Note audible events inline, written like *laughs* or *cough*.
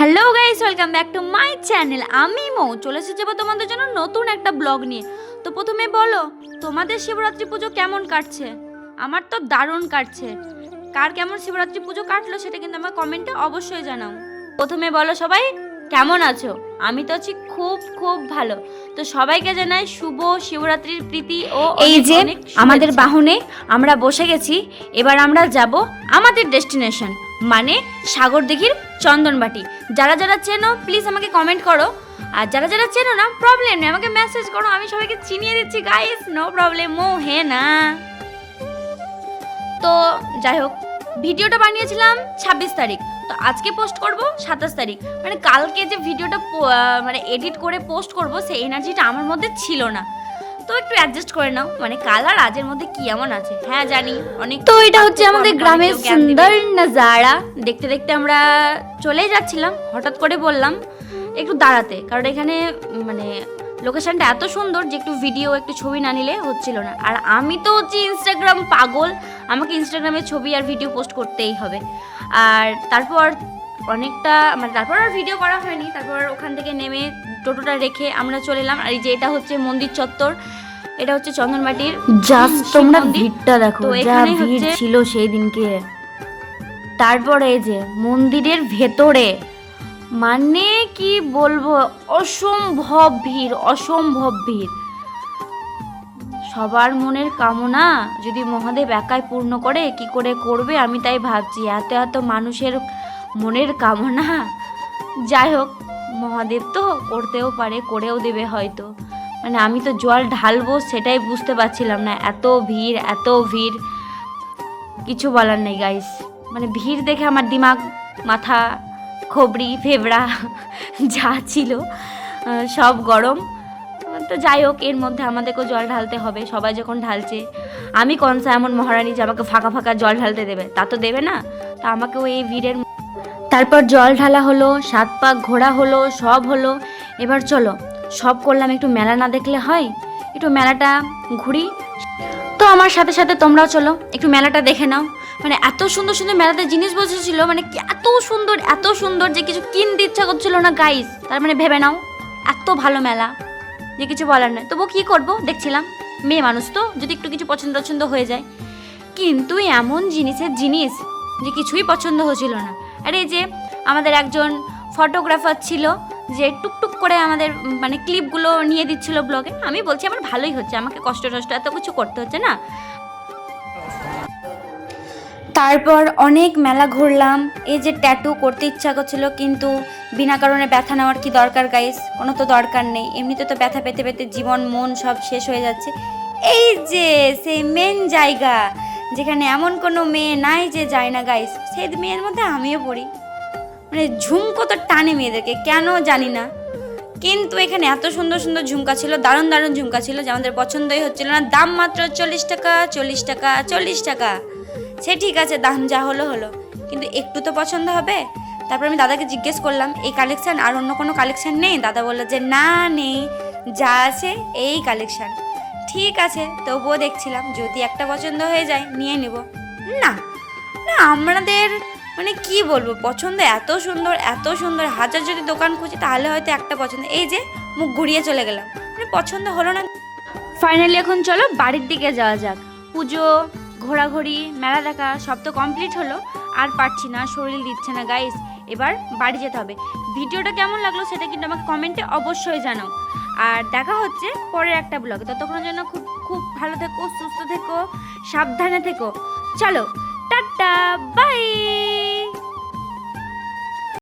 Hello guys welcome back to my channel আমি মৌ চলে এসেছি তোমাদের জন্য নতুন একটা ব্লগ নিয়ে। তো প্রথমে বলো তোমাদের শিবরাত্রি পুজো কেমন কাটছে? আমার তো দারুণ কাটছে। কার কেমন শিবরাত্রি পুজো কাটলো সেটা কিন্তু আমার কমেন্টে অবশ্যই জানাও। প্রথমে বলো সবাই কেমন আছো? আমি তো আছি খুব খুব ভালো। তো সবাইকে জানাই শুভ শিবরাত্রির প্রীতি ও এই যে আমাদের বাহনে আমরা বসে গেছি এবার আমরা যাব আমাদের ডেস্টিনেশন মানে সাগর দিঘির চন্দনবাটি। যারা যারা চেনো প্লিজ আমাকে কমেন্ট করো। আর যারা যারা চেনো না প্রবলেম নেই, আমাকে মেসেজ করো, আমি সবাইকে চিনিয়ে দিচ্ছি গাইস নো প্রবলেম ও হে না। তো যাই হোক, ভিডিওটা বানিয়েছিলাম ছাব্বিশ তারিখ। তো আজকে পোস্ট করব সাতাশ তারিখ। মানে কালকে যে ভিডিওটা মানে এডিট করে পোস্ট করব, সেই এনার্জিটা আমার মধ্যে ছিল না। তো একটু অ্যাডজাস্ট করে নাও। মানে কালার আজের মধ্যে কি এমন আছে? হ্যাঁ জানি। অনেক তো এটা হচ্ছে আমাদের গ্রামের। সুন্দর নাজারা। দেখতে দেখতে আমরা চলেই যাচ্ছিলাম হঠাৎ করে বললাম একটু দাঁড়াতে। কারণ এখানে মানে লোকেশনটা এত সুন্দর যে একটু ভিডিও একটু ছবি না নিলে হচ্ছিল না। আর আমি তো হচ্ছে ইনস্টাগ্রাম পাগল। আমাকে ইনস্টাগ্রামে ছবি আর ভিডিও পোস্ট করতেই হবে। আর তারপর অনেকটা মানে তারপর আর ভিডিও করা হয়নি। তারপর ওখান থেকে নেমে টোটোটা রেখে আমরা চলে এলাম। আর এই যে এটা হচ্ছে মন্দির চত্বর এটা হচ্ছে চন্দনবাটির জাস্ট তোমরা ভিড়টা দেখো যা ভিড় ছিল সেই দিনকে তারপরে এই যে মন্দিরের ভেতরে মানে কি বলব অসম্ভব ভিড় অসম্ভব ভিড়। সবার মনের কামনা যদি মহাদেব একাই পূর্ণ করে কি করে করবে? আমি তাই ভাবছি। এত এত মানুষের মনের কামনা। যাই হোক, মহাদেব তো করতেও পারে, করেও দেবে হয়তো। মানে আমি তো জল ঢালবো সেটাই বুঝতে পারছিলাম না, এত ভিড় এত ভিড়। কিছু বলার নেই গাইস মানে ভিড় দেখে আমার দিমাগ, মাথা, খবরি, ফেবড়া, *laughs* যা ছিল সব গরম। তো যাই হোক, এর মধ্যে আমাদেরকেও জল ঢালতে হবে, সবাই যখন ঢালছে। আমি কনসা এমন মহারানী যে আমাকে ফাঁকা ফাঁকা জল ঢালতে দেবে, তা তো দেবে না। তা আমাকেও এই ভিড়ের তারপর জল ঢালা হলো, সাত পাক ঘোরা হলো, সব হলো। এবার চলো, সব করলাম একটু মেলা না দেখলে হয়? একটু মেলাটা ঘুরি। তো আমার সাথে সাথে তোমরাও চলো, একটু মেলাটা দেখে নাও। মানে এত সুন্দর সুন্দর মেলাতে জিনিস বসেছিল মানে এত সুন্দর এত সুন্দর যে কিছু কিনতে ইচ্ছা করছিল না গাইস তার মানে ভেবে নাও, এত ভালো মেলা। যে কিছু বলার নয়। তবু কি করব? দেখছিলাম। মেয়ে মানুষ তো, যদি একটু কিছু পছন্দ পছন্দ হয়ে যায়। কিন্তু এমন জিনিসের জিনিস যে কিছুই পছন্দ হচ্ছিল না। আর এই যে আমাদের একজন ফটোগ্রাফার ছিল যে টুকটুক করে আমাদের মানে ক্লিপগুলো নিয়ে দিচ্ছিল ব্লগে আমি বলছি, আমার ভালোই হচ্ছে, আমাকে কষ্ট টষ্ট এত কিছু করতে হচ্ছে না? তারপর অনেক মেলা ঘুরলাম। এই যে ট্যাটু করতে ইচ্ছা করছিল, কিন্তু বিনা কারণে ব্যথা নেওয়ার কি দরকার গাইস কোনো তো দরকার নেই। এমনিতে তো ব্যথা পেতে পেতে জীবন, মন সব শেষ হয়ে যাচ্ছে। এই যে, সেই মেন জায়গা। যেখানে এমন কোনো মেয়ে নাই যে যায় না গাইস সেই মেয়ের মধ্যে আমিও পড়ি। মানে ঝুমকো তো টানে মেয়েদেরকে, কেন জানি না। কিন্তু এখানে এত সুন্দর সুন্দর ঝুমকা ছিল, দারুণ দারুণ ঝুমকা ছিল যে আমাদের পছন্দই হচ্ছিল না। দাম মাত্র চল্লিশ টাকা চল্লিশ টাকা চল্লিশ টাকা। সে ঠিক আছে, দাম যা হলো হলো। কিন্তু একটু তো পছন্দ হবে। তারপর আমি দাদাকে জিজ্ঞেস করলাম, এই কালেকশান আর অন্য কোনো কালেকশান নেই? দাদা বলল যে, না, নেই। যা আছে, এই কালেকশন ঠিক আছে, তবুও দেখছিলাম যদি একটা পছন্দ হয়ে যায়, নিয়ে নেব। না না, আমাদের মানে কি বলব, পছন্দ এত সুন্দর এত সুন্দর, হাজার যদি দোকান খুঁজি তাহলে হয়তো একটা পছন্দ। এই যে, মুখ ঘুরিয়ে চলে গেলাম। মানে পছন্দ হলো না। ফাইনালি এখন চলো বাড়ির দিকে যাওয়া যাক। পুজো, ঘোরাঘুরি, মেলা দেখা, সব তো কমপ্লিট হলো। আর পারছি না, শরীর দিচ্ছে না গাইস এবার বাড়ি যেতে হবে। ভিডিওটা কেমন লাগল সেটা কিন্তু আমাকে কমেন্টে অবশ্যই জানাও। আর দেখা হচ্ছে পরের একটা ব্লগে ততক্ষণের জন্য খুব খুব ভালো থেকো, সুস্থ থেকো, সাবধানে থেকো। চলো, টাটা বাই